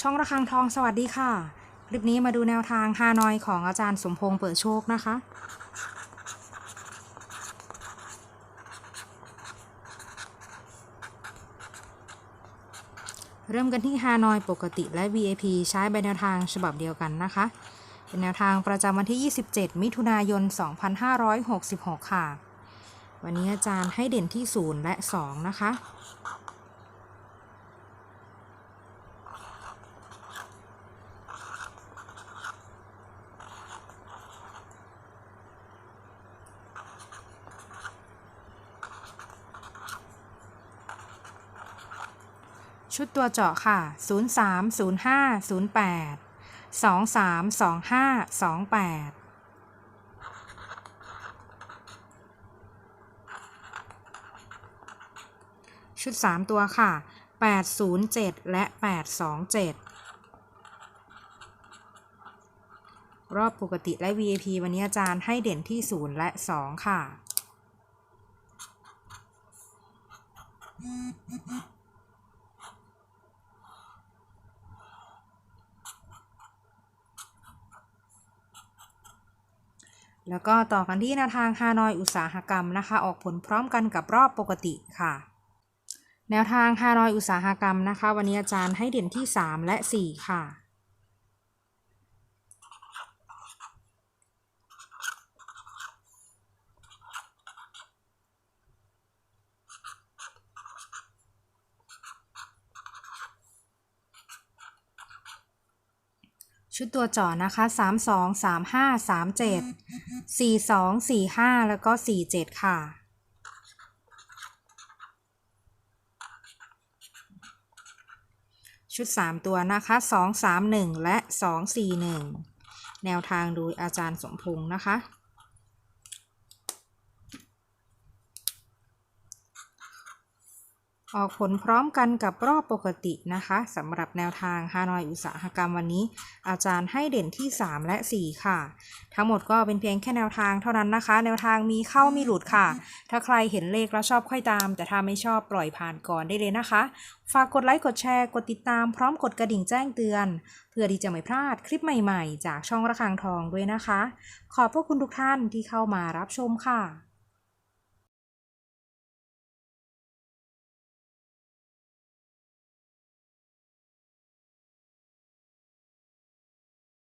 ช่องระฆังทองสวัสดีค่ะ คลิปนี้มาดูแนวทางฮานอยของอาจารย์สมพงษ์เปิดโชคนะคะ เริ่มกันที่ฮานอยปกติและ VIP ใช้ใบแนวทางฉบับเดียวกันนะคะ เป็นแนวทางประจำวันที่ 27 มิถุนายน 2566 ค่ะ วันนี้อาจารย์ให้เด่นที่ 0 และ 2 นะคะ ชุดตัวเจาะค่ะ 0 3 0 5 0 8 2 3 2 5 2 8ชุด 3 ตัวค่ะ 807 และ 827 รอบปกติและ VIP วันนี้อาจารย์ให้เด่นที่ 0 และ 2 ค่ะ แล้วก็ต่อกันที่แนวทางฮานอยอุตสาหกรรมนะคะ ออกผลพร้อมกันกับรอบปกติค่ะ แนวทางฮานอยอุตสาหกรรมนะคะ วันนี้อาจารย์ให้เด่นที่ 3 และ 4 ค่ะ ชุดตัวจ่อนะคะ 3 2 3 5 3 7 4 2 4 5 แล้วก็ 4 7 ค่ะ ชุด 3 ตัวนะคะ 2 3 1 และ 2 4 1 แนวทางโดยอาจารย์สมพงษ์นะคะ ออกผลพร้อมกันกับรอบปกตินะคะสำหรับแนวทางฮานอยอุตสาหกรรมวันนี้ อาจารย์ให้เด่นที่ 3 และ 4 ค่ะ ทั้งหมดก็เป็นเพียงแค่แนวทางเท่านั้นนะคะ แนวทางมีเข้ามีหลุดค่ะ ถ้าใครเห็นเลขแล้วชอบค่อยตาม แต่ถ้าไม่ชอบปล่อยผ่านก่อนได้เลยนะคะ ฝากกดไลค์กดแชร์กดติดตามพร้อมกดกระดิ่งแจ้งเตือน เพื่อที่จะไม่พลาดคลิปใหม่ ๆ จากช่องระฆังทองด้วยนะคะ ขอบพระคุณทุกท่านที่เข้ามารับชมค่ะ